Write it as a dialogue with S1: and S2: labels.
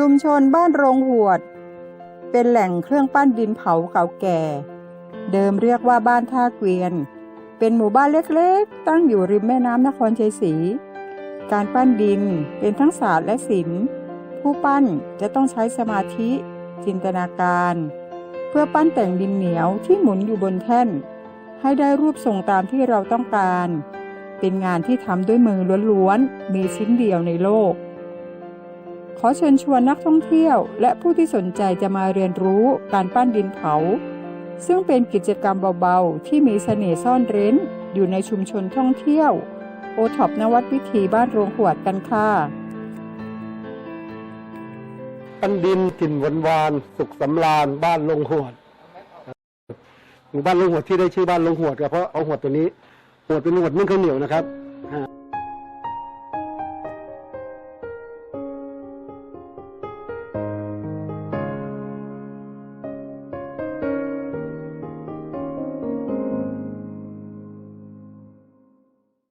S1: ชุมชนบ้านโรงหวด เป็นแหล่งเครื่องปั้นดินเผาเก่าแก่ เดิมเรียกว่าบ้านท่าเกวียน เป็นหมู่บ้านเล็กๆ ตั้งอยู่ริมแม่น้ำนครชัยศรี การปั้นดินเป็นทั้งศาสตร์และศิลป์ผู้ปั้นจะต้องใช้สมาธิ จินตนาการ เพื่อปั้นแต่งดินเหนียวที่หมุนอยู่บนแท่น ให้ได้รูปทรงตามที่เราต้องการ เป็นงานที่ทำด้วยมือล้วนๆ มีชิ้นเดียวในโลก ขอเชิญชวนนักท่องเที่ยว และผู้ที่สนใจจะมาเรียนรู้การปั้นดินเผา ซึ่งเป็นกิจกรรมเบาๆ ที่มีเสน่ห์ซ่อนเร้น อยู่ในชุมชนท่องเที่ยว โอท็อปนวัดวิถีบ้านโรงขวดกันค่ะ
S2: อันดินกลิ่นหวานวานสุขสำราญบ้านลงหวดหมู่บ้านลงหวดที่ได้ชื่อบ้านลงหวดก็เพราะเอาหวดตัวนี้หวดเป็นหวดนึ่งข้าวเหนียวนะครับ